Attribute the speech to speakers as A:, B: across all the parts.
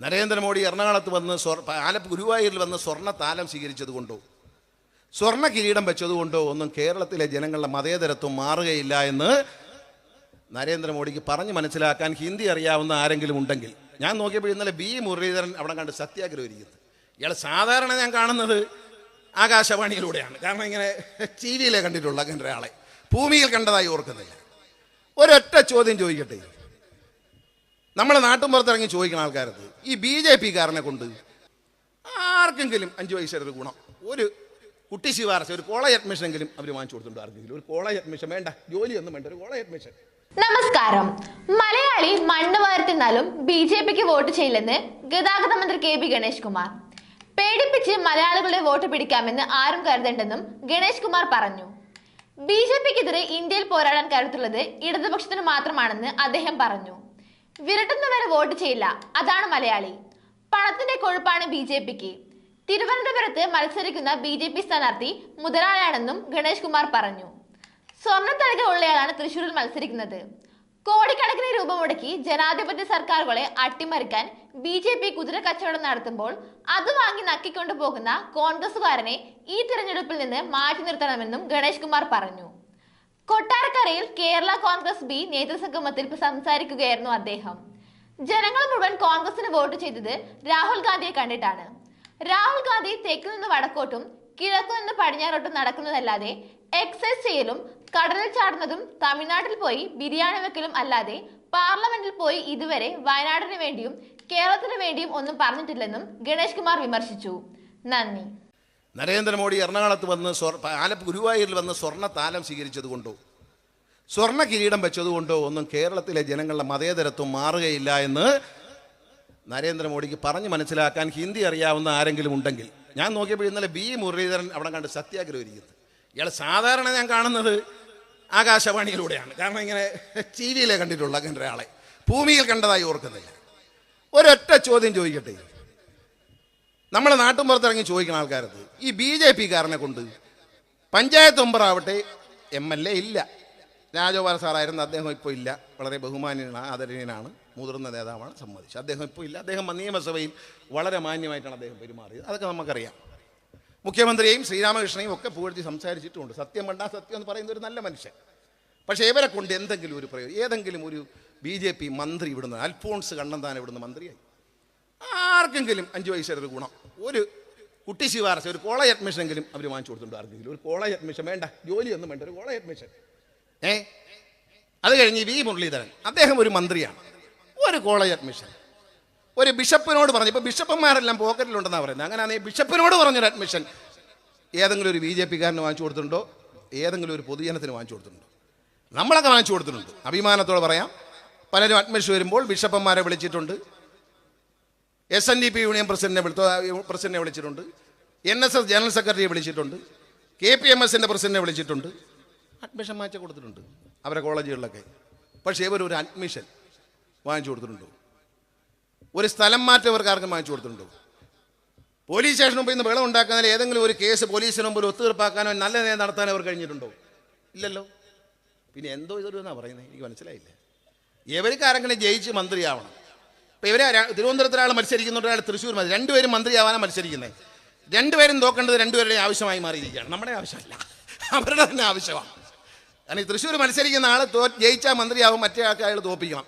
A: നരേന്ദ്രമോദി എറണാകുളത്ത് വന്ന് സ്വർ ആലപ്പുഴ ഗുരുവായൂരിൽ വന്ന് സ്വർണ താലം സ്വീകരിച്ചതുകൊണ്ടോ സ്വർണ കിരീടം വെച്ചതുകൊണ്ടോ ഒന്നും കേരളത്തിലെ ജനങ്ങളുടെ മതേതരത്വം മാറുകയില്ല എന്ന് നരേന്ദ്രമോദിക്ക് പറഞ്ഞ് മനസ്സിലാക്കാൻ ഹിന്ദി അറിയാവുന്ന ആരെങ്കിലും ഉണ്ടെങ്കിൽ. ഞാൻ നോക്കിയപ്പോൾ ഇന്നലെ ബി മുരളീധരൻ അവിടെ കണ്ട് സത്യാഗ്രഹം ഇരിക്കുന്നത് ഇയാൾ സാധാരണ ഞാൻ കാണുന്നത് ആകാശവാണിയിലൂടെയാണ്. കാരണം ഇങ്ങനെ ടി വിയിലെ കണ്ടിട്ടുള്ള അങ്ങനെ ഒരാളെ. ഭൂമിയിൽ കണ്ടതായി ഓർക്കുന്നില്ല. ഒരൊറ്റ ചോദ്യം ചോദിക്കട്ടെ? നമ്മളെ നാട്ടും പുറത്തിറങ്ങി ചോദിക്കുന്ന ആൾക്കാരത് ഈ ബി ജെ പിക്കാരനെ കൊണ്ട് ആർക്കെങ്കിലും അഞ്ച് ഒരു ഗുണം ഒരു കുട്ടി ശിവാർച്ച ഒരു കോളേജ് അഡ്മിഷൻ എങ്കിലും അവർ വാങ്ങിച്ചു കൊടുത്തിട്ടുണ്ട് ആർക്കെങ്കിലും. ഒരു കോളേജ് അഡ്മിഷൻ വേണ്ട ജോലിയൊന്നും വേണ്ട ഒരു കോളേജ് അഡ്മിഷൻ.
B: നമസ്കാരം. മലയാളി മണ്ണ് വാർത്തിന്നാലും ബി ജെ പിക്ക് വോട്ട് ചെയ്യില്ലെന്ന് ഗതാഗത മന്ത്രി കെ പി ഗണേഷ് കുമാർ. പേടിപ്പിച്ച് മലയാളികളുടെ വോട്ട് പിടിക്കാമെന്ന് ആരും കരുതണ്ടെന്നും ഗണേഷ് കുമാർ പറഞ്ഞു. ബി ജെ പിക്കെതിരെ ഇന്ത്യയിൽ പോരാടാൻ കരുത്തുള്ളത് ഇടതുപക്ഷത്തിന് മാത്രമാണെന്ന് അദ്ദേഹം പറഞ്ഞു. വിരട്ടുന്നവരെ വോട്ട് ചെയ്യില്ല. അതാണ് മലയാളി. പണത്തിന്റെ കൊഴുപ്പാണ് ബി ജെ പിക്ക്. തിരുവനന്തപുരത്ത് മത്സരിക്കുന്ന ബി ജെ പി സ്ഥാനാർത്ഥി മുതലാളിയാണെന്നും ഗണേഷ് കുമാർ പറഞ്ഞു. സ്വർണത്തളിക ഉള്ളയാളാണ് തൃശൂരിൽ മത്സരിക്കുന്നത്. കോടിക്കണക്കിന് രൂപ മുടക്കി ജനാധിപത്യ സർക്കാരുകളെ അട്ടിമറിക്കാൻ ബി ജെ പി കുതിര കച്ചവടം നടത്തുമ്പോൾ അത് വാങ്ങി നക്കിക്കൊണ്ടു പോകുന്ന കോൺഗ്രസുകാരനെ ഈ തിരഞ്ഞെടുപ്പിൽ നിന്ന് മാറ്റി നിർത്തണമെന്നും ഗണേഷ് കുമാർ പറഞ്ഞു. കൊട്ടാരക്കരയിൽ കേരള കോൺഗ്രസ് ബി നേതൃസംഗമത്തിൽ സംസാരിക്കുകയായിരുന്നു അദ്ദേഹം. ജനങ്ങൾ മുഴുവൻ കോൺഗ്രസിന് വോട്ട് ചെയ്തത് രാഹുൽ ഗാന്ധിയെ കണ്ടിട്ടാണ്. രാഹുൽ ഗാന്ധി തെക്കു നിന്ന് വടക്കോട്ടും കിഴക്കു നിന്ന് പടിഞ്ഞാറോട്ടും നടക്കുന്നതല്ലാതെ എക്സൈസ് ചെയ്യലും കടലിൽ ചാടുന്നതും തമിഴ്നാട്ടിൽ പോയി ബിരിയാണി വെക്കലും അല്ലാതെ പാർലമെന്റിൽ പോയി ഇതുവരെ വയനാടിന് വേണ്ടിയും കേരളത്തിന് വേണ്ടിയും ഒന്നും പറഞ്ഞിട്ടില്ലെന്നും ഗണേഷ് കുമാർ വിമർശിച്ചു. നന്ദി.
A: നരേന്ദ്രമോദി എറണാകുളത്ത് വന്ന് സ്വർ ആലപ്പ് ഗുരുവായൂരിൽ വന്ന് സ്വർണ താലം സ്വീകരിച്ചത് കൊണ്ടോ? സ്വർണ കിരീടം വെച്ചതുകൊണ്ടോ ഒന്നും കേരളത്തിലെ ജനങ്ങളുടെ മതേതരത്വം മാറുകയില്ല എന്ന് നരേന്ദ്രമോദിക്ക് പറഞ്ഞ് മനസ്സിലാക്കാൻ ഹിന്ദി അറിയാവുന്ന ആരെങ്കിലും ഉണ്ടെങ്കിൽ. ഞാൻ നോക്കിയപ്പോൾ ഇന്നലെ ബി മുരളീധരൻ അവിടെ കണ്ട് സത്യാഗ്രഹം ഇരിക്കുന്നത് ഇയാൾ സാധാരണ ഞാൻ കാണുന്നത് ആകാശവാണിയിലൂടെയാണ്. കാരണം ഇങ്ങനെ ടി വിയിലെ കണ്ടിട്ടുള്ള അങ്ങനെ ഒരാളെ. ഭൂമിയിൽ കണ്ടതായി ഓർക്കുന്നില്ല. ഒരൊറ്റ ചോദ്യം ചോദിക്കട്ടെ? നമ്മളെ നാട്ടുമ്പുറത്തിറങ്ങി ചോദിക്കുന്ന ആൾക്കാരത്. ഈ ബി ജെ പിക്കാരനെ കൊണ്ട് പഞ്ചായത്ത് മെമ്പറാവട്ടെ എം എൽ എ ഇല്ല. രാജഗോപാൽ സാറായിരുന്നു അദ്ദേഹം ഇപ്പോൾ ഇല്ല. വളരെ ബഹുമാന്യനാണ് ആദരണീയനാണ് മുതിർന്ന നേതാവാണ് സമ്മതിച്ചു അദ്ദേഹം ഇപ്പോൾ ഇല്ല. അദ്ദേഹം നിയമസഭയിൽ വളരെ മാന്യമായിട്ടാണ് അദ്ദേഹം പെരുമാറിയത്. അതൊക്കെ നമുക്കറിയാം. മുഖ്യമന്ത്രിയെയും ശ്രീരാമകൃഷ്ണനെയും ഒക്കെ പുകഴ്ത്തി സംസാരിച്ചിട്ടുമുണ്ട് സത്യം വേണ്ട സത്യം എന്ന് പറയുന്ന ഒരു നല്ല മനുഷ്യൻ. പക്ഷേ ഇവരെ കൊണ്ട് എന്തെങ്കിലും ഒരു പ്രയോജനം ഏതെങ്കിലും ഒരു ബി ജെ പി മന്ത്രി ഇവിടുന്ന് അൽഫോൺസ് കണ്ണന്താൻ ഇവിടുന്ന് മന്ത്രിയായി. ആർക്കെങ്കിലും അഞ്ച് വയസ്സ് ഒരു ഗുണം. ഒരു കുട്ടി ശിവാർച്ച ഒരു കോളേജ് അഡ്മിഷൻ എങ്കിലും അവർ വാങ്ങിച്ചു കൊടുത്തിട്ടുണ്ട് ആർക്കെങ്കിലും. ഒരു കോളേജ് അഡ്മിഷൻ വേണ്ട ജോലിയൊന്നും വേണ്ട ഒരു കോളേജ് അഡ്മിഷൻ. ഏ? അത് കഴിഞ്ഞ് വി. മുരളീധരൻ അദ്ദേഹം ഒരു മന്ത്രിയാണ്. ഒരു കോളേജ് അഡ്മിഷൻ. ഒരു ബിഷപ്പിനോട് പറഞ്ഞു ഇപ്പൊ ബിഷപ്പന്മാരെല്ലാം പോക്കറ്റിലുണ്ടെന്നാണ് പറയുന്നത്. അങ്ങനെയാണെങ്കിൽ ബിഷപ്പിനോട് പറഞ്ഞൊരു അഡ്മിഷൻ. ഏതെങ്കിലും ഒരു ബി ജെ പിക്കാരന് വാങ്ങിച്ചു കൊടുത്തിട്ടുണ്ടോ? ഏതെങ്കിലും ഒരു പൊതുജനത്തിന് വാങ്ങിച്ചു കൊടുത്തിട്ടുണ്ടോ? നമ്മളൊക്കെ വാങ്ങിച്ചു കൊടുത്തിട്ടുണ്ട്. അഭിമാനത്തോടെ പറയാം. പലരും അഡ്മിഷൻ വരുമ്പോൾ ബിഷപ്പന്മാരെ വിളിച്ചിട്ടുണ്ട്. S N D P union പ്രസിഡന്റിനെ വിളിച്ചു പ്രസിഡന്റിനെ വിളിച്ചിട്ടുണ്ട്. എൻ എസ് എസ് ജനറൽ സെക്രട്ടറിയെ വിളിച്ചിട്ടുണ്ട്. കെ പി എം എസിന്റെ പ്രസിഡന്റിനെ വിളിച്ചിട്ടുണ്ട്. അഡ്മിഷൻ മാറ്റി കൊടുത്തിട്ടുണ്ട് അവരെ കോളേജുകളിലൊക്കെ. പക്ഷേ ഇവർ ഒരു അഡ്മിഷൻ വാങ്ങിച്ചു കൊടുത്തിട്ടുണ്ടോ. ഒരു സ്ഥലം മാറ്റം ഇവർക്ക് ആർക്കും വാങ്ങിച്ചു കൊടുത്തിട്ടുണ്ടോ. പോലീസ് സ്റ്റേഷന് മുമ്പ് ഇന്ന് വെള്ളം ഉണ്ടാക്കുന്നതിൽ ഏതെങ്കിലും ഒരു കേസ് പോലീസിന് മുമ്പിൽ ഒത്തുതീർപ്പാക്കാനോ നല്ല നേരം നടത്താനോ അവർ കഴിഞ്ഞിട്ടുണ്ടോ? ഇല്ലല്ലോ. പിന്നെ എന്തോ ഇതൊരു എന്നാ പറയുന്നത് എനിക്ക് മനസ്സിലായില്ല. ഇവർക്ക് ആരെങ്കിലും ജയിച്ച് മന്ത്രിയാവണം. ഇപ്പം ഇവരെ തിരുവനന്തപുരത്ത് ഒരാൾ മത്സരിക്കുന്നുണ്ട് ഒരാൾ തൃശ്ശൂർ മതി രണ്ടുപേരും മന്ത്രിയാവാനാണ് മത്സരിക്കുന്നത് രണ്ടുപേരും നോക്കേണ്ടത് രണ്ടുപേരുടെയും ആവശ്യമായി മാറിയിരിക്കുകയാണ്. നമ്മുടെ ആവശ്യമല്ല. അവരുടെ തന്നെ ആവശ്യമാണ്. കാരണം ഈ തൃശ്ശൂർ മത്സരിക്കുന്ന ആൾ തോ ജയിച്ചാൽ മന്ത്രിയാവും മറ്റേ ആൾക്ക് അയാൾ തോപ്പിക്കണം.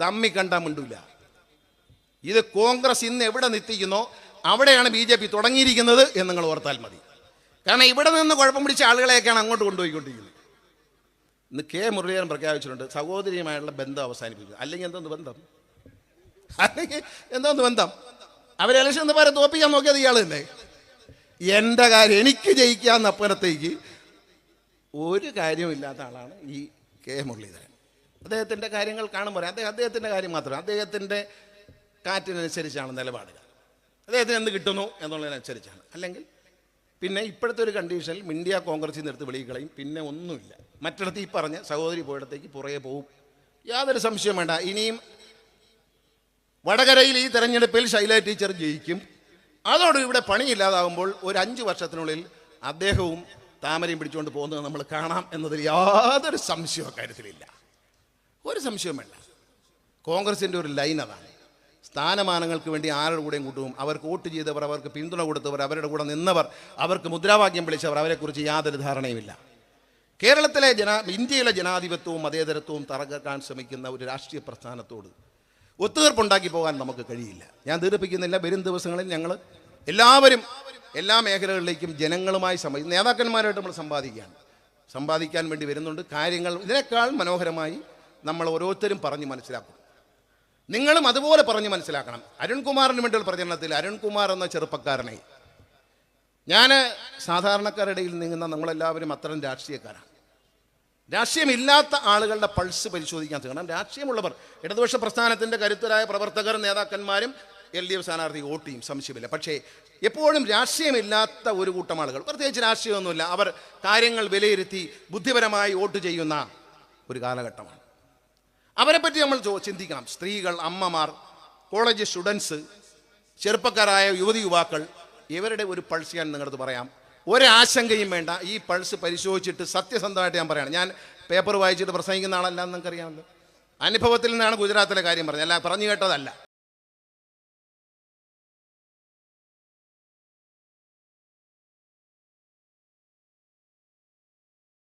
A: തമ്മി കണ്ടാൽ മുണ്ടില്ല ഇത് കോൺഗ്രസ് ഇന്ന് എവിടെ നിത്തിക്കുന്നോ അവിടെയാണ് ബി ജെ പി തുടങ്ങിയിരിക്കുന്നത് എന്ന് നിങ്ങൾ ഓർത്താൽ മതി. കാരണം ഇവിടെ നിന്ന് കുഴപ്പം പിടിച്ച ആളുകളെയൊക്കെയാണ് അങ്ങോട്ട് കൊണ്ടുപോയിക്കൊണ്ടിരിക്കുന്നത്. ഇന്ന് കെ മുരളീധരൻ പ്രഖ്യാപിച്ചിട്ടുണ്ട് സഹോദരിയുമായുള്ള ബന്ധം അവസാനിപ്പിക്കുക അല്ലെങ്കിൽ എന്തോന്ന് ബന്ധം? അല്ലെങ്കിൽ എന്തോന്ന് ബന്ധം? അവർ ഇലക്ഷൻ പറയാൻ തോപ്പിക്കാൻ നോക്കിയത് ഇയാൾ തന്നെ എന്റെ കാര്യം എനിക്ക് ജയിക്കാന്ന് അപ്പുറത്തേക്ക് ഒരു കാര്യമില്ലാത്ത ആളാണ് ഈ കെ മുരളീധരൻ. അദ്ദേഹത്തിന്റെ കാര്യങ്ങൾ കാണുമ്പോൾ അദ്ദേഹം അദ്ദേഹത്തിന്റെ കാര്യം മാത്രം. അദ്ദേഹത്തിന്റെ കാറ്റിനനുസരിച്ചാണ് നിലപാടുകൾ. അദ്ദേഹത്തിന് എന്ത് കിട്ടുന്നു എന്നുള്ളതിനനുസരിച്ചാണ്. അല്ലെങ്കിൽ പിന്നെ ഇപ്പോഴത്തെ ഒരു കണ്ടീഷനിൽ ഇന്ത്യ കോൺഗ്രസിൽ നിന്ന് എടുത്ത് കളയും പിന്നെ ഒന്നുമില്ല. മറ്റിടത്ത് ഈ പറഞ്ഞ സഹോദരി പോയിടത്തേക്ക് പുറകെ പോവും. യാതൊരു സംശയം വേണ്ട. ഇനിയും വടകരയിൽ ഈ തെരഞ്ഞെടുപ്പിൽ ശൈല ടീച്ചർ ജയിക്കും. അതോട് ഇവിടെ പണിയില്ലാതാകുമ്പോൾ ഒരു അഞ്ച് വർഷത്തിനുള്ളിൽ അദ്ദേഹവും താമരയും പിടിച്ചുകൊണ്ട് പോകുന്നത് നമ്മൾ കാണാം എന്നതിൽ യാതൊരു സംശയവും കാര്യത്തിലില്ല. ഒരു സംശയവും വേണ്ട. കോൺഗ്രസിന്റെ ഒരു ലൈൻ അതാണ്. സ്ഥാനമാനങ്ങൾക്ക് വേണ്ടി ആരുടെ കൂടെയും കൂട്ടും. അവർക്ക് വോട്ട് ചെയ്തവർ അവർക്ക് പിന്തുണ കൊടുത്തവർ അവരുടെ കൂടെ നിന്നവർ അവർക്ക് മുദ്രാവാക്യം വിളിച്ചവർ അവരെക്കുറിച്ച് യാതൊരു ധാരണയുമില്ല. കേരളത്തിലെ ജനാ ഇന്ത്യയിലെ ജനാധിപത്യവും മതേതരത്വവും തറക്കാൻ ശ്രമിക്കുന്ന ഒരു രാഷ്ട്രീയ പ്രസ്ഥാനത്തോട് ഒത്തുതീർപ്പുണ്ടാക്കി പോകാൻ നമുക്ക് കഴിയില്ല. ഞാൻ ദീർഘിപ്പിക്കുന്നില്ല വരും ദിവസങ്ങളിൽ ഞങ്ങൾ എല്ലാവരും എല്ലാ മേഖലകളിലേക്കും ജനങ്ങളുമായി സംബ നേതാക്കന്മാരായിട്ട് നമ്മൾ സമ്പാദിക്കുകയാണ്. സമ്പാദിക്കാൻ വേണ്ടി വരുന്നുണ്ട്. കാര്യങ്ങൾ ഇതിനേക്കാൾ മനോഹരമായി നമ്മൾ ഓരോരുത്തരും പറഞ്ഞ് മനസ്സിലാക്കും. നിങ്ങളും അതുപോലെ പറഞ്ഞ് മനസ്സിലാക്കണം. അരുൺകുമാറിന് വേണ്ടിയുള്ള പ്രചരണത്തിൽ അരുൺകുമാർ എന്ന ചെറുപ്പക്കാരനെ ഞാൻ സാധാരണക്കാരുടെ ഇടയിൽ നീങ്ങുന്ന നമ്മളെല്ലാവരും അത്തരം രാഷ്ട്രീയക്കാരാണ്. രാഷ്ട്രീയമില്ലാത്ത ആളുകളുടെ പൾസ് പരിശോധിക്കാൻ കാരണം രാഷ്ട്രീയമുള്ളവർ ഇടതുപക്ഷ പ്രസ്ഥാനത്തിന്റെ കരുത്തരായ പ്രവർത്തകർ നേതാക്കന്മാരും എൽ ഡി എഫ് സ്ഥാനാർത്ഥി വോട്ട് ചെയ്യും സംശയമില്ല. പക്ഷേ എപ്പോഴും രാഷ്ട്രീയമില്ലാത്ത ഒരു കൂട്ടം ആളുകൾ പ്രത്യേകിച്ച് രാഷ്ട്രീയമൊന്നുമില്ല അവർ കാര്യങ്ങൾ വിലയിരുത്തി ബുദ്ധിപരമായി വോട്ട് ചെയ്യുന്ന ഒരു കാലഘട്ടമാണ്. അവരെപ്പറ്റി നമ്മൾ ചോ- ചിന്തിക്കണം. സ്ത്രീകൾ അമ്മമാർ കോളേജ് സ്റ്റുഡൻസ് ചെറുപ്പക്കാരായ യുവതി യുവാക്കൾ ഇവരുടെ ഒരു പൾസ് ഞാൻ നിങ്ങളടുത്ത് പറയാം. ഒരാശങ്കയും വേണ്ട. ഈ പൾസ് പരിശോധിച്ചിട്ട് സത്യസന്ധമായിട്ട് ഞാൻ പറയണം. ഞാൻ പേപ്പർ വായിച്ചിട്ട് പ്രസംഗിക്കുന്ന ആളല്ല എന്ന് നിങ്ങൾക്കറിയാമല്ലോ. അനുഭവത്തിൽ നിന്നാണ് ഗുജറാത്തിലെ കാര്യം പറഞ്ഞത്. അല്ല പറഞ്ഞു കേട്ടതല്ല.